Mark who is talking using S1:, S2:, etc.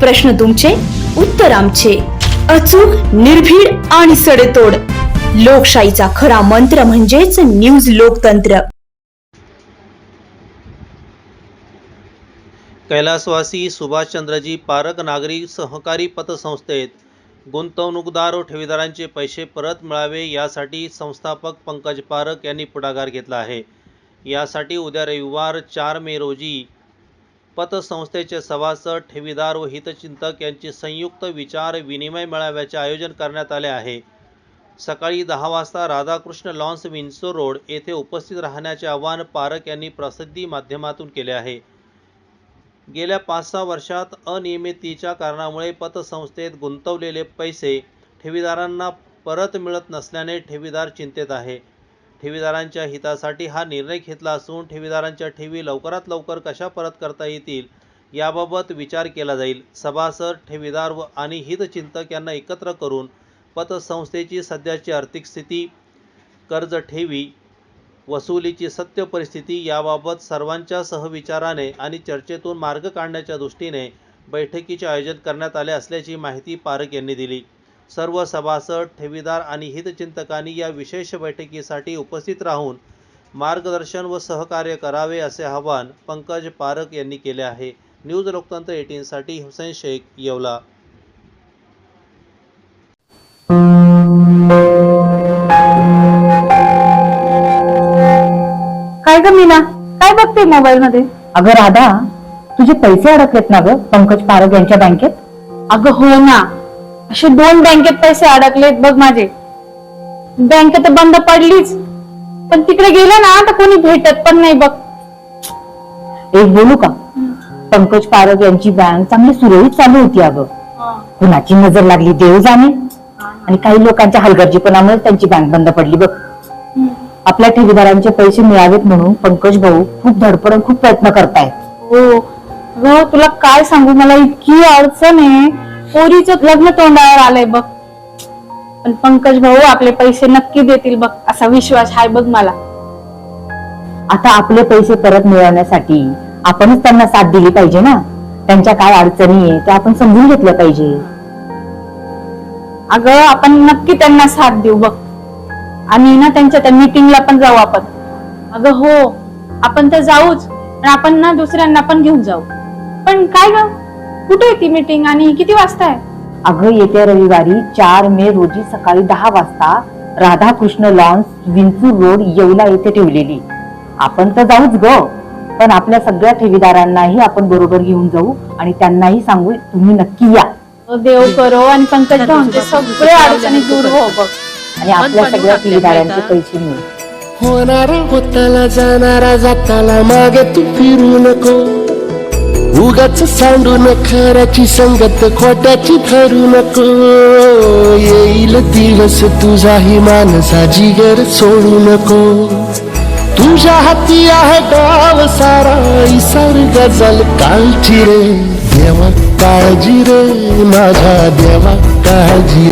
S1: प्रश्न तुमचे उत्तर आमचे. अचूक निर्भीड आणि सडेतोड. लोकशाहीचा खरा मंत्र म्हणजेच न्यूज लोकतंत्र.
S2: कैलासवासी सुभाषचंद्रजी पारक नागरी सहकारी पतसंस्थेत गुंतवणूकदार व ठेवीदारांचे पैसे परत मिळावे यासाठी संस्थापक पंकज पारक यांनी पुढाकार घेतला आहे. यासाठी उद्या रविवार चार मे रोजी पतसंस्थेचे सभासद ठेवीदार व हितचिंतक यांचे संयुक्त विचार विनिमय मेळाव्याचे आयोजन करण्यात आले आहे. सकाळी दहा वाजता राधाकृष्ण लॉन्स विन्सो रोड येथे उपस्थित राहण्याचे आवाहन पारक यांनी प्रसिद्धी माध्यमातून केले आहे. गेल्या पाच सहा वर्षात अनियमितीच्या कारणामुळे पतसंस्थेत गुंतवलेले पैसे ठेवीदारांना परत मिळत नसल्याने ठेवीदार चिंतेत आहे. ठेवीदारांच्या हितासाठी हा निर्णय घेतला असून ठेवीदारांच्या ठेवी लवकरात लवकर कशा परत करता येतील याबाबत विचार केला जाईल. सभासद ठेवीदार व आणि हितचिंतक यांना एकत्र करून पतसंस्थेची सध्याची आर्थिक स्थिती कर्ज ठेवी वसुलीची सत्य परिस्थिती याबाबत सर्वांच्या सहविचाराने आणि चर्चेतून मार्ग काढण्याच्या दृष्टीने बैठकीचे आयोजन करण्यात आले असल्याची माहिती पारख यांनी दिली. सर्व सभासद ठेवीदार आणि हितचिंतकांनी या विशेष बैठकीसाठी उपस्थित राहून मार्गदर्शन व सहकार्य करावे असे आवाहन पंकज पारक यांनी केले आहे. न्यूज लोकतंत्र एटीनसाठी हुसेन शेख येवला.
S3: काय ग मीना? काय बघते मोबाईल मध्ये?
S4: अगं राधा तुझे पैसे अडकलेत ना ग पंकज पारग यांच्या बँकेत?
S3: अगं हो ना. असे दोन बँकेत पैसे अडकलेत बघ माझे. बँक तर बंद पडलीच. पण तिकडे गेलं ना तर कोणी भेटत पण नाही बघ.
S4: एक बोलू का? पंकज पारग यांची बँक चांगली सुरळीत चालू होती अगं. कुणाची नजर लागली देव जाणे. आणि काही लोकांच्या हलगर्जीपणामुळे त्यांची बँक बंद पडली बघ. आपल्या ठेवीदारांचे पैसे मिळावेत म्हणून पंकज भाऊ खूप धडपड आणि खूप प्रयत्न करतायत.
S3: हो. तुला काय सांगू? मला इतकी अडचण आहे. पोरीचं लग्न तोंडावर आलंय बघ. पण पंकज भाऊ आपले पैसे नक्की देतील बघ असा विश्वास आहे बघ मला.
S4: आता आपले पैसे परत मिळवण्यासाठी आपणच त्यांना साथ दिली पाहिजे ना? त्यांच्या काय अडचणी आहे त्या आपण समजून घेतल्या पाहिजे.
S3: अगं आपण नक्की त्यांना साथ देऊ बघ. आणि ना त्यांच्या त्या मीटिंगला पण जाऊ आपण. अगं हो आपण तर जाऊच पण आपण ना दुसऱ्यांना पण घेऊन जाऊ. पण काय ग? कुठे आहे ती मीटिंग आणि किती वाजता आहे?
S4: अगं येत्या रविवारी चार मे रोजी सकाळी दहा वाजता राधाकृष्ण लॉन्स विंचूर रोड येवला येथे ठेवलेली. आपण तर जाऊच ग पण आपल्या सगळ्या ठेवीदारांनाही आपण बरोबर घेऊन जाऊ आणि त्यांनाही सांगू तुम्ही नक्की या.
S3: देव करो आणि पंकज भाऊंचे सगळे अडचणी दूर हो बघ.
S4: आणि आपल्या सगळ्या ठेवीदारांचे पैसे मिळू
S5: होणारा होताला जाणारा जाताला मागे तू फिरू नको. उगाच सांडू न खऱ्याची संगत खोट्याची धरू नको. येईल दिवस तुझाही मानसा जिगर सोडू नको. तुझ्या हाती आहे डाव सारा इसार गजल कालची रे. देवा काळजी रे माझ्या देवा काळजी